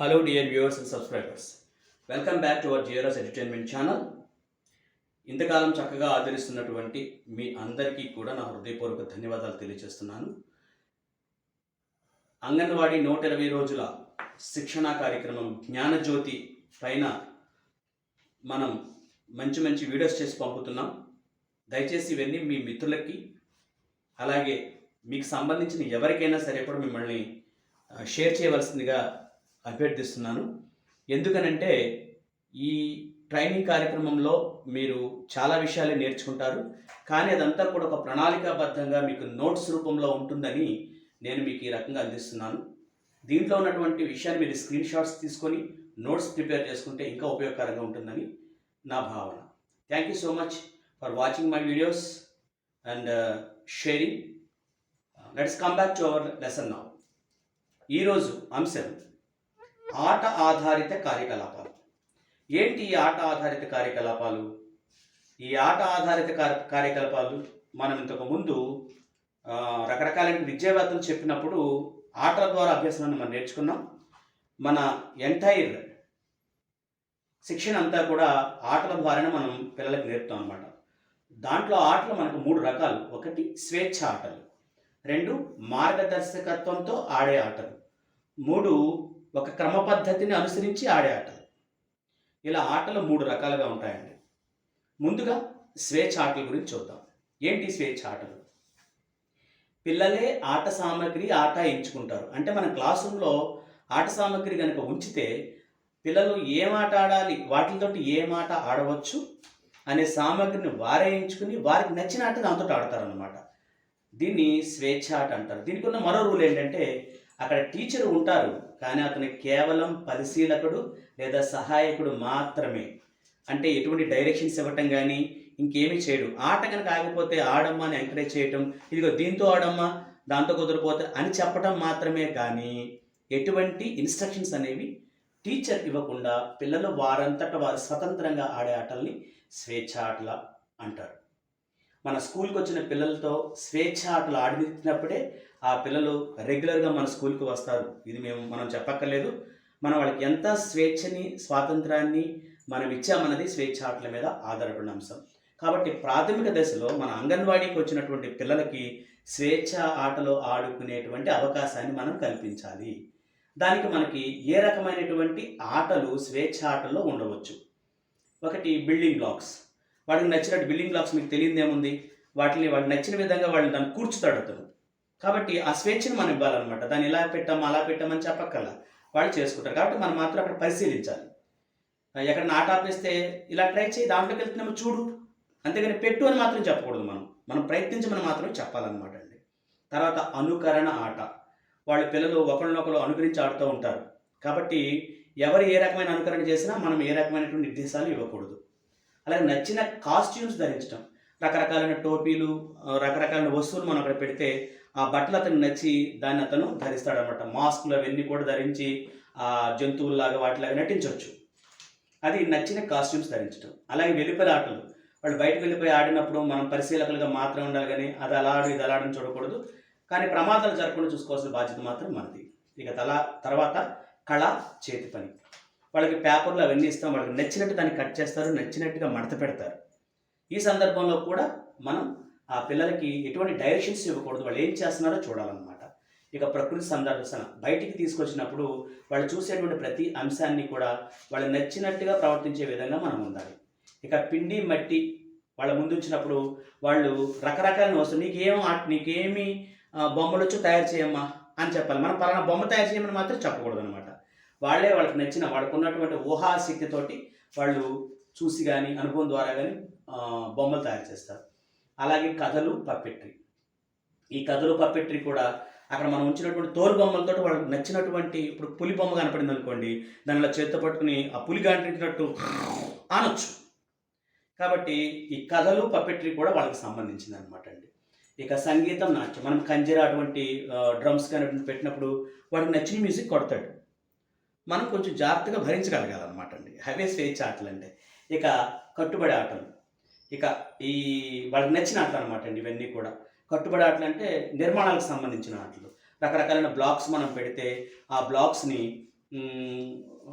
Hello dear viewers and subscribers welcome back to our GRS entertainment channel ఇంతకాలం చక్కగా ఆదరిస్తున్నటువంటి మీ అందరికీ కూడా నా హృదయపూర్వక ధన్యవాదాలు తెలియజేస్తున్నాను. అంగన్వాడీ నూట ఇరవై రోజుల శిక్షణా కార్యక్రమం జ్ఞానజ్యోతి పైన మనం మంచి మంచి వీడియోస్ చేసి పంపుతున్నాం. దయచేసి ఇవన్నీ మీ మిత్రులకి అలాగే మీకు సంబంధించిన ఎవరికైనా సరే కూడా మిమ్మల్ని షేర్ చేయవలసిందిగా అభ్యర్థిస్తున్నాను. ఎందుకనంటే ఈ ట్రైనింగ్ కార్యక్రమంలో మీరు చాలా విషయాలు నేర్చుకుంటారు. కానీ అదంతా కూడా ఒక ప్రణాళికాబద్ధంగా మీకు నోట్స్ రూపంలో ఉంటుందని నేను మీకు ఈ రకంగా అందిస్తున్నాను. దీంట్లో ఉన్నటువంటి విషయాన్ని మీరు స్క్రీన్ షాట్స్ తీసుకొని నోట్స్ ప్రిపేర్ చేసుకుంటే ఇంకా ఉపయోగకరంగా ఉంటుందని నా భావన. Thank you so much for watching my videos and sharing let's come back to our lesson now ఈరోజు అంశం ఆట ఆధారిత కార్యకలాపాలు. ఏంటి ఈ ఆట ఆధారిత కార్యకలాపాలు? ఈ ఆట ఆధారిత కార్య- కార్యకలాపాలు మనం ఇంతకు ముందు రకరకాలైన విద్యావేత్తలు చెప్పినప్పుడు ఆటల ద్వారా అభ్యసనాన్ని మనం నేర్చుకున్నాం. మన ఎంటైర్ శిక్షణ అంతా కూడా ఆటల ద్వారానే మనం పిల్లలకు నేర్పుతాం అనమాట దాంట్లో ఆటలు మనకు మూడు రకాలు. ఒకటి స్వేచ్ఛ ఆటలు. రెండు మార్గదర్శకత్వంతో ఆడే ఆటలు. మూడు ఒక క్రమ పద్ధతిని అనుసరించి ఆడే ఆటలు ఇలా ఆటలు మూడు రకాలుగా ఉంటాయండి. ముందుగా స్వేచ్ఛ ఆటల గురించి చూద్దాం. ఏంటి స్వేచ్ఛ ఆటలు? పిల్లలే ఆట సామాగ్రి ఆట ఎంచుకుంటారు. అంటే మన క్లాస్ రూమ్లో ఆట సామాగ్రి కనుక ఉంచితే పిల్లలు ఏం ఆట ఆడాలి వాటితోటి ఏం ఆట ఆడవచ్చు అనే సామాగ్రిని వారే ఎంచుకుని వారికి నచ్చిన ఆట దాంతో ఆడతారనమాట దీన్ని స్వేచ్ఛ ఆట అంటారు. దీనికి ఉన్న మరో రూల్ ఏంటంటే అక్కడ టీచర్ ఉంటారు కానీ అతను కేవలం పరిశీలకుడు లేదా సహాయకుడు మాత్రమే. అంటే ఎటువంటి డైరెక్షన్స్ ఇవ్వటం కానీ ఇంకేమీ చేయడు. ఆట కనుక ఆగిపోతే ఆడమ్మా అని ఎంకరేజ్ చేయటం ఇదిగో దీంతో ఆడమ్మా దాంతో కుదిరిపోతే అని చెప్పటం మాత్రమే కానీ ఎటువంటి ఇన్స్ట్రక్షన్స్ అనేవి టీచర్ ఇవ్వకుండా పిల్లలు వారంతట వారు స్వతంత్రంగా ఆడే ఆటల్ని స్వేచ్ఛ ఆటల అంటారు. మన స్కూల్కి వచ్చిన పిల్లలతో స్వేచ్ఛ ఆటలు ఆడినప్పుడే ఆ పిల్లలు రెగ్యులర్గా మన స్కూల్కి వస్తారు. ఇది మేము మనం చెప్పక్కర్లేదు. మనం వాళ్ళకి ఎంత స్వేచ్ఛని స్వాతంత్రాన్ని మనం ఇచ్చామన్నది స్వేచ్ఛ ఆటల మీద ఆధారపడిన అంశం. కాబట్టి ప్రాథమిక దశలో మన అంగన్వాడీకి వచ్చినటువంటి పిల్లలకి స్వేచ్ఛ ఆటలో ఆడుకునేటువంటి అవకాశాన్ని మనం కల్పించాలి. దానికి మనకి ఏ రకమైనటువంటి ఆటలు స్వేచ్ఛ ఆటల్లో ఉండవచ్చు? ఒకటి బిల్డింగ్ బ్లాక్స్. వాడికి నచ్చినట్టు బిల్డింగ్ బ్లాక్స్ మీకు తెలియదు ఏముంది వాటిని వాడు నచ్చిన విధంగా వాళ్ళని దాన్ని కూర్చుతాడు అతను. కాబట్టి ఆ స్వేచ్ఛను మనం ఇవ్వాలన్నమాట. దాన్ని ఇలా పెట్టాం అలా పెట్టామని చెప్పక్కల వాళ్ళు చేసుకుంటారు. కాబట్టి మనం మాత్రం అక్కడ పరిశీలించాలి. ఎక్కడ ఆట ఆపేస్తే ఇలా ట్రై చేయి దాంట్లోకి వెళ్తున్నామో చూడు. అంతేగాని పెట్టు అని మాత్రం చెప్పకూడదు మనం. మనం ప్రయత్నించమని మాత్రం చెప్పాలన్నమాట అండి. తర్వాత అనుకరణ ఆట. వాళ్ళ పిల్లలు ఒకరినొకరు అనుకరించి ఆడుతూ ఉంటారు. కాబట్టి ఎవరు ఏ రకమైన అనుకరణ చేసినా మనం ఏ రకమైనటువంటి నిర్దేశాలు ఇవ్వకూడదు. అలాగే నచ్చిన కాస్ట్యూమ్స్ ధరించడం రకరకాలైన టోపీలు రకరకాలైన వస్తువులు మనం అక్కడ పెడితే ఆ బట్టలు అతను నచ్చి దాన్ని అతను ధరిస్తాడనమాట. మాస్కులు అవన్నీ కూడా ధరించి ఆ జంతువుల్లాగా వాటిలాగా నటించవచ్చు. అది నచ్చిన కాస్ట్యూమ్స్ ధరించడం అలాగే వెలుపల ఆటలు. వాళ్ళు బయటకు వెళ్ళిపోయి ఆడినప్పుడు మనం పరిశీలకులుగా మాత్రం ఉండాలి కానీ అది అలా ఆడు ఇది అలా ఆడని చూడకూడదు. కానీ ప్రమాదాలు జరగకుండా చూసుకోవాల్సిన బాధ్యత మాత్రం మనది. ఇక తల తర్వాత కళ చేతి పని. వాళ్ళకి పేపర్లు అవన్నీ ఇస్తాం. వాళ్ళకి నచ్చినట్టు దాన్ని కట్ చేస్తారు నచ్చినట్టుగా మడత పెడతారు. ఈ సందర్భంలో కూడా మనం ఆ పిల్లలకి ఎటువంటి డైరెక్షన్స్ ఇవ్వకూడదు వాళ్ళు ఏం చేస్తున్నారో చూడాలన్నమాట. ఇక ప్రకృతి సందర్శన బయటికి తీసుకొచ్చినప్పుడు వాళ్ళు చూసేటువంటి ప్రతి అంశాన్ని కూడా వాళ్ళు నచ్చినట్టుగా ప్రవర్తించే విధంగా మనం ఉండాలి. ఇక పిండి మట్టి వాళ్ళ ముందు వచ్చినప్పుడు వాళ్ళు రకరకాల వస్తువులు నీకేం ఆట నీకేమి బొమ్మలు వచ్చి తయారు చేయమ్మా అని చెప్పాలి. మనం పలానా బొమ్మ తయారు చేయమని మాత్రం చెప్పకూడదు అనమాట వాళ్ళే వాళ్ళకి నచ్చిన వాళ్ళకున్నటువంటి ఊహాశక్తితోటి వాళ్ళు చూసి కానీ అనుభవం ద్వారా కానీ బొమ్మలు తయారు చేస్తారు. అలాగే కథలు పప్పెట్రీ. ఈ కథలు పప్పెట్రీ కూడా అక్కడ మనం ఉంచినటువంటి తోలు బొమ్మలతో వాళ్ళకి నచ్చినటువంటి ఇప్పుడు పులి బొమ్మ కనపడింది అనుకోండి దానిలో చేత్తో పట్టుకుని ఆ పులి గాంటినట్టు అనొచ్చు. కాబట్టి ఈ కథలు పప్పెట్రీ కూడా వాళ్ళకి సంబంధించింది అనమాట అండి. ఇక సంగీతం నాట్యం. మనం కంజర అటువంటి డ్రమ్స్ కానీ పెట్టినప్పుడు వాడికి నచ్చిన మ్యూజిక్ కొడతాడు. మనం కొంచెం జాగ్రత్తగా భరించగలగాలన్నమాట అండి. హవే స్వేచ్ఛ ఆటలు అంటే ఇక కట్టుబడి ఆటలు. ఇక ఈ వాళ్ళకి నచ్చిన ఆటలు అనమాట అండి ఇవన్నీ కూడా. కట్టుబడి ఆటలు అంటే నిర్మాణాలకు సంబంధించిన ఆటలు. రకరకాలైన బ్లాక్స్ మనం పెడితే ఆ బ్లాక్స్ని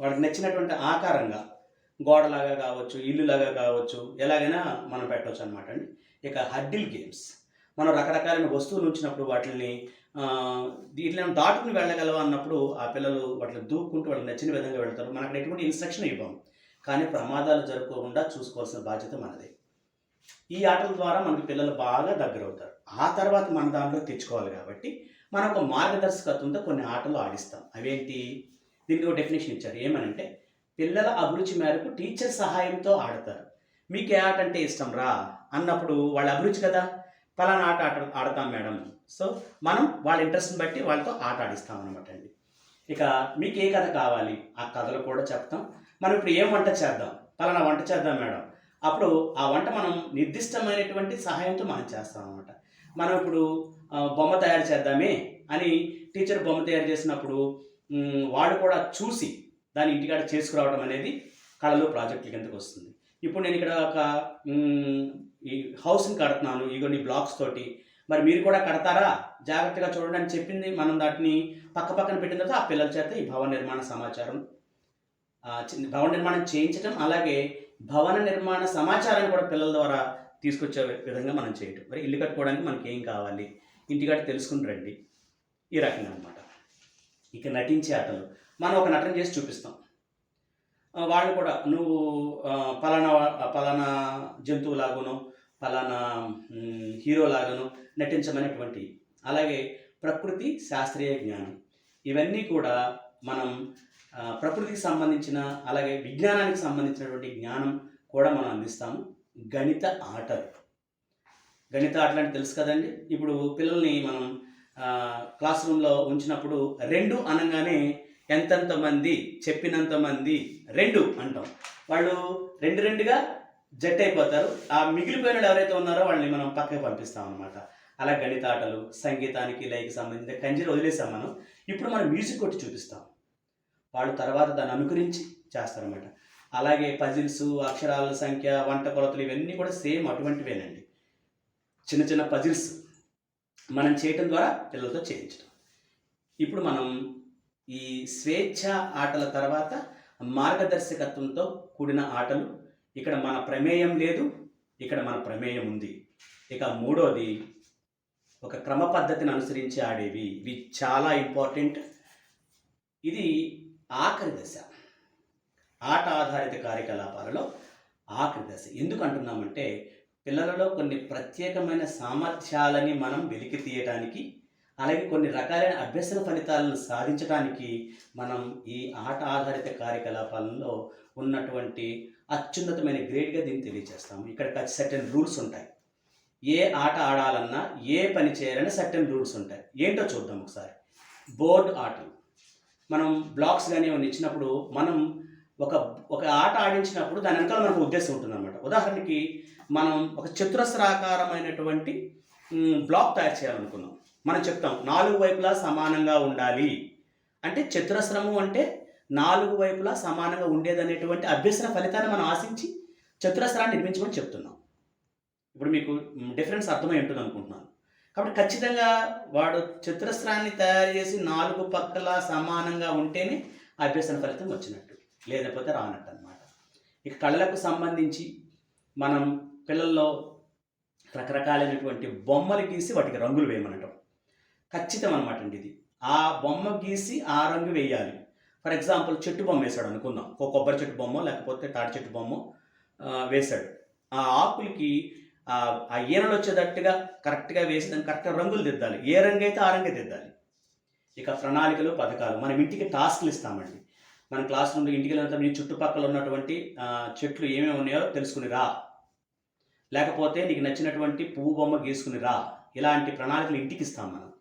వాళ్ళకి వాడికి నచ్చినటువంటి ఆకారంగా గోడలాగా కావచ్చు ఇల్లులాగా కావచ్చు ఎలాగైనా మనం పెట్టవచ్చు అనమాట అండి. ఇక హడ్డిల్ గేమ్స్. మనం రకరకాలైన వస్తువులు ఉంచినప్పుడు వాటిని వీటిని దాటుకుని వెళ్ళగలవా అన్నప్పుడు ఆ పిల్లలు వాటిని దూక్కుంటూ వాళ్ళకి నచ్చిన విధంగా వెళ్తారు. మనకు ఎటువంటి ఇన్స్ట్రక్షన్ ఇవ్వం కానీ ప్రమాదాలు జరగకుండా చూసుకోవాల్సిన బాధ్యత మనదే. ఈ ఆటల ద్వారా మనకి పిల్లలు బాగా దగ్గర అవుతారు ఆ తర్వాత మన దాంట్లో తెచ్చుకోవాలి కాబట్టి మనం ఒక మార్గదర్శకత్వంతో కొన్ని ఆటలు ఆడిస్తాం. అవేంటి? దీనికి ఒక డెఫినేషన్ ఇచ్చారు. ఏమనంటే పిల్లల అభిరుచి మేరకు టీచర్ సహాయంతో ఆడతారు. మీకు ఏ ఆట అంటే ఇష్టం రా? అన్నప్పుడు వాళ్ళ అభిరుచి కదా? పలానా ఆట ఆట ఆడతాం మేడం. సో మనం వాళ్ళ ఇంట్రెస్ట్ని బట్టి వాళ్ళతో ఆట ఆడిస్తాం అనమాట అండి. ఇక మీకు ఏ కథ కావాలి? ఆ కథలు కూడా చెప్తాం. మనం ఇప్పుడు ఏం వంట చేద్దాం? పలానా వంట చేద్దాం మేడం. అప్పుడు ఆ వంట మనం నిర్దిష్టమైనటువంటి సహాయంతో మనం చేస్తాం అనమాట మనం ఇప్పుడు బొమ్మ తయారు చేద్దామే అని టీచర్ బొమ్మ తయారు చేసినప్పుడు వాడు కూడా చూసి దాన్ని ఇంటికాడ చేసుకురావడం అనేది కళలో ప్రాజెక్టుల కిందకు వస్తుంది. ఇప్పుడు నేను ఇక్కడ ఒక ఈ హౌస్ని కడుతున్నాను ఇగోండి బ్లాక్స్ తోటి. మరి మీరు కూడా కడతారా? జాగ్రత్తగా చూడండి అని చెప్పింది మనం దాటిని పక్క పక్కన పెట్టిన తర్వాత ఆ పిల్లల చేత ఈ భవన నిర్మాణ సమాచారం భవన నిర్మాణం చేయించడం అలాగే భవన నిర్మాణ సమాచారాన్ని కూడా పిల్లల ద్వారా తీసుకొచ్చే విధంగా మనం చేయటం. మరి ఇల్లు కట్టుకోవడానికి మనకి ఏం కావాలి? ఇంటికాడ తెలుసుకుని రండి. ఈ రకంగా అనమాట ఇక నటించే ఆటలు మనం ఒక నటన చేసి చూపిస్తాం. వాళ్ళు కూడా నువ్వు పలానా పలానా జంతువులాగాను పలానా హీరోలాగాను నటించమనేటువంటి అలాగే ప్రకృతి శాస్త్రీయ జ్ఞానం. ఇవన్నీ కూడా మనం ప్రకృతికి సంబంధించిన అలాగే విజ్ఞానానికి సంబంధించినటువంటి జ్ఞానం కూడా మనం అందిస్తాము. గణిత ఆటలు గణిత ఆటలు అంటే తెలుసు కదండి? ఇప్పుడు పిల్లల్ని మనం క్లాస్ రూమ్లో ఉంచినప్పుడు రెండు అనగానే ఎంతెంత మంది చెప్పినంత మంది రెండు అంటాం. వాళ్ళు రెండు రెండుగా జట్ అయిపోతారు. ఆ మిగిలిపోయిన వాళ్ళు ఎవరైతే ఉన్నారో వాళ్ళని మనం పక్కకి పంపిస్తాం అనమాట అలా గణిత ఆటలు సంగీతానికి లైకి సంబంధించిన కంజీలు వదిలేసాం మనం. ఇప్పుడు మనం మ్యూజిక్ కొట్టి చూపిస్తాం. వాళ్ళు తర్వాత దాన్ని అనుకరించి చేస్తారనమాట అలాగే పజిల్స్ అక్షరాల సంఖ్య వంట కొలతలు ఇవన్నీ కూడా సేమ్ అటువంటివేనండి. చిన్న చిన్న పజిల్స్ మనం చేయటం ద్వారా పిల్లలతో చేయించడం ఇప్పుడు మనం ఈ స్వేచ్ఛ ఆటల తర్వాత మార్గదర్శకత్వంతో కూడిన ఆటలు ఇక్కడ మన ప్రమేయం లేదు ఇక్కడ మన ప్రమేయం ఉంది. ఇక మూడోది ఒక క్రమ పద్ధతిని అనుసరించి ఆడేవి. ఇవి చాలా ఇంపార్టెంట్. ఇది ఆఖరి దశ. ఆట ఆధారిత కార్యకలాపాలలో ఆఖరి దశ. ఎందుకు అంటున్నామంటే పిల్లలలో కొన్ని ప్రత్యేకమైన సామర్థ్యాలని మనం వెలికి తీయటానికి అలాగే కొన్ని రకాలైన అభ్యసన ఫలితాలను సాధించడానికి మనం ఈ ఆట ఆధారిత కార్యకలాపాలలో ఉన్నటువంటి అత్యున్నతమైన గ్రేడ్గా దీన్ని తెలియజేస్తాము. ఇక్కడ సర్టెన్ రూల్స్ ఉంటాయి. ఏ ఆట ఆడాలన్నా ఏ పని చేయాలన్నా సర్టెన్ రూల్స్ ఉంటాయి. ఏంటో చూద్దాం ఒకసారి. బోర్డు ఆటలు. మనం బ్లాక్స్ కానీ ఏమైనా ఇచ్చినప్పుడు మనం ఒక ఒక ఆట ఆడించినప్పుడు దాని వెనకాల మనకు ఉద్దేశం ఉంటుందన్నమాట. ఉదాహరణకి మనం ఒక చతురస్రాకారమైనటువంటి బ్లాక్ తయారు చేయాలనుకున్నాం. మనం చెప్తాం నాలుగు వైపులా సమానంగా ఉండాలి. అంటే చతురస్రము అంటే నాలుగు వైపులా సమానంగా ఉండేదనేటువంటి అభ్యసన ఫలితాన్ని మనం ఆశించి చతురస్రాన్ని నిర్మించమని చెప్తున్నాం. ఇప్పుడు మీకు డిఫరెన్స్ అర్థమై ఉంటుంది అనుకుంటున్నాను కాబట్టి ఖచ్చితంగా వాడు చతురస్రాన్ని తయారు చేసి నాలుగు పక్కల సమానంగా ఉంటేనే అభ్యసన ఫలితం వచ్చినట్టు లేకపోతే రానట్టు అనమాట ఇక కళలకు సంబంధించి మనం పిల్లల్లో రకరకాలైనటువంటి బొమ్మలు గీసి వాటికి రంగులు వేయమనటం ఖచ్చితం అనమాట అండి ఇది. ఆ బొమ్మ గీసి ఆ రంగు వేయాలి. ఫర్ ఎగ్జాంపుల్ చెట్టు బొమ్మ వేసాడు అనుకుందాం. ఒక కొబ్బరి చెట్టు బొమ్మ లేకపోతే తాడి చెట్టు బొమ్మ వేశాడు. ఆ ఆకులకి ఆ ఈనలు వచ్చేటట్టుగా కరెక్ట్గా వేసి దాన్ని కరెక్ట్గా రంగులు దిద్దాలి. ఏ రంగు అయితే ఆ రంగే దిద్దాలి. ఇక ప్రణాళికలు పథకాలు. మనం ఇంటికి టాస్క్లు ఇస్తామండి. మన క్లాస్ రూమ్లో ఇంటికి వెళ్ళిన మీ చుట్టుపక్కల ఉన్నటువంటి చెట్లు ఏమేమి ఉన్నాయో తెలుసుకుని రా. లేకపోతే నీకు నచ్చినటువంటి పువ్వు బొమ్మ గీసుకుని రా. ఇలాంటి ప్రణాళికలు ఇంటికి ఇస్తాం మనం.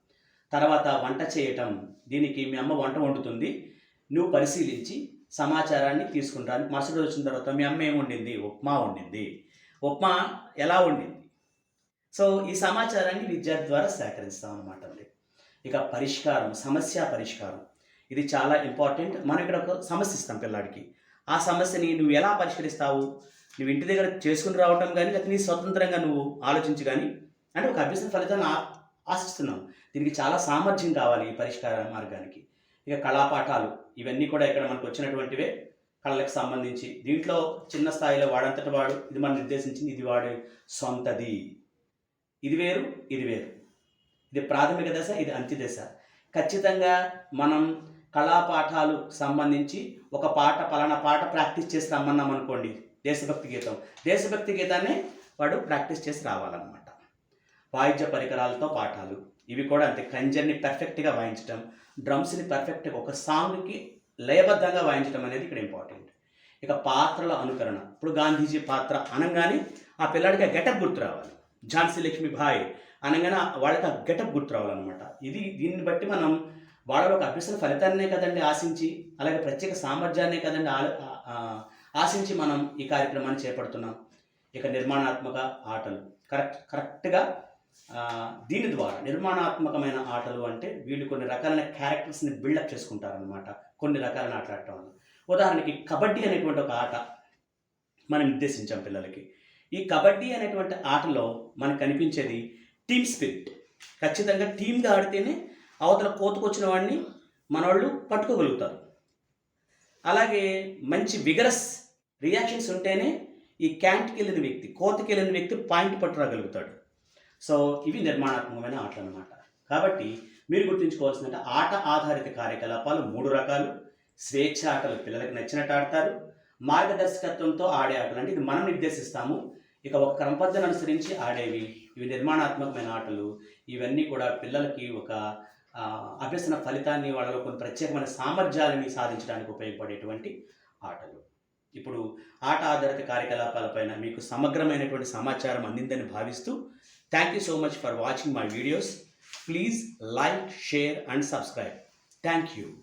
తర్వాత వంట చేయటం. దీనికి మీ అమ్మ వంట వండుతుంది. నువ్వు పరిశీలించి సమాచారాన్ని తీసుకుంటాను మరుసటి రోజు వచ్చిన తర్వాత మీ అమ్మ ఏమి వండింది? ఉప్మా వండింది. ఉప్మా ఎలా ఉండింది? సో ఈ సమాచారాన్ని విద్యార్థి ద్వారా సేకరిస్తాం అనమాట అండి. ఇక పరిష్కారం సమస్య పరిష్కారం. ఇది చాలా ఇంపార్టెంట్. మనం ఇక్కడ ఒక సమస్య ఇస్తాం పిల్లాడికి. ఆ సమస్యని నువ్వు ఎలా పరిష్కరిస్తావు? నువ్వు ఇంటి దగ్గర చేసుకుని రావటం కానీ లేకపోతే నీ స్వతంత్రంగా నువ్వు ఆలోచించి కానీ అంటే ఒక అభ్యసన ఫలితాన్ని ఆశిస్తున్నాం దీనికి చాలా సామర్థ్యం కావాలి ఈ పరిష్కార మార్గానికి. ఇక కళాపాఠాలు ఇవన్నీ కూడా ఇక్కడ మనకు వచ్చినటువంటివే. కళ్ళకి సంబంధించి. దీంట్లో చిన్న స్థాయిలో వాడంతట వాడు ఇది మనం నిర్దేశించింది ఇది వాడి సొంతది. ఇది వేరు ఇది వేరు. ఇది ప్రాథమిక దశ ఇది అంత్య దశ ఖచ్చితంగా మనం కళాపాఠాలు సంబంధించి ఒక పాట పలానా పాట ప్రాక్టీస్ చేసి రమ్మన్నాం అనుకోండి దేశభక్తి గీతం. దేశభక్తి గీతాన్ని వాడు ప్రాక్టీస్ చేసి రావాలన్నమాట. వాయిద్య పరికరాలతో పాఠాలు ఇవి కూడా అంతే. కంజర్ని పర్ఫెక్ట్గా వాయించడం డ్రమ్స్ని పర్ఫెక్ట్గా ఒక సాంగ్కి లయబద్ధంగా వాయించడం అనేది ఇక్కడ ఇంపార్టెంట్ ఇక పాత్రల అనుకరణ. ఇప్పుడు గాంధీజీ పాత్ర అనగానే ఆ పిల్లాడికి ఆ గెటప్ గుర్తు రావాలి. ఝాన్సీ లక్ష్మి భాయ్ అనగానే వాళ్ళకి ఆ గెటప్ గుర్తు రావాలన్నమాట. ఇది దీన్ని బట్టి మనం వాళ్ళ ఒక అభ్యసన ఫలితాన్నే కదండి ఆశించి అలాగే ప్రత్యేక సామర్థ్యాన్నే కదండి ఆశించి మనం ఈ కార్యక్రమాన్ని చేపడుతున్నాం. ఇక నిర్మాణాత్మక ఆటలు. కరెక్ట్ కరెక్ట్గా దీని ద్వారా నిర్మాణాత్మకమైన ఆటలు అంటే వీళ్ళు కొన్ని రకాలైన క్యారెక్టర్స్ని బిల్డప్ చేసుకుంటారనమాట కొన్ని రకాలైన ఆటలు ఆడటం వల్ల ఉదాహరణకి కబడ్డీ అనేటువంటి ఒక ఆట మనం నిర్దేశించాం పిల్లలకి. ఈ కబడ్డీ అనేటువంటి ఆటలో మనకు కనిపించేది టీమ్ స్పిరిట్ ఖచ్చితంగా టీమ్గా ఆడితేనే అవతల కోతకొచ్చిన వాడిని మనవాళ్ళు పట్టుకోగలుగుతారు. అలాగే మంచి విగరస్ రియాక్షన్స్ ఉంటేనే ఈ క్యాంట్కి వెళ్ళిన వ్యక్తి కోతకి వెళ్ళిన వ్యక్తి పాయింట్ పట్టురాగలుగుతాడు. సో ఇవి నిర్మాణాత్మకమైన ఆటలు అన్నమాట. కాబట్టి మీరు గుర్తుంచుకోవాల్సిన ఆట ఆధారిత కార్యకలాపాలు మూడు రకాలు. స్వేచ్ఛ ఆటలు పిల్లలకు నచ్చినట్టు ఆడతారు. మార్గదర్శకత్వంతో ఆడే ఆటలు అంటే ఇది మనం నిర్దేశిస్తాము. ఇక ఒక క్రమపద్ధతిని అనుసరించి ఆడేవి. ఇవి నిర్మాణాత్మకమైన ఆటలు. ఇవన్నీ కూడా పిల్లలకి ఒక అభ్యసన ఫలితాన్ని వాళ్ళలో కొన్ని ప్రత్యేకమైన సామర్థ్యాలని సాధించడానికి ఉపయోగపడేటువంటి ఆటలు. ఇప్పుడు ఆట ఆధారిత కార్యకలాపాలపైన మీకు సమగ్రమైనటువంటి సమాచారం అందిందని భావిస్తూ Thank you so much for watching my videos. Please like, share and subscribe. Thank you.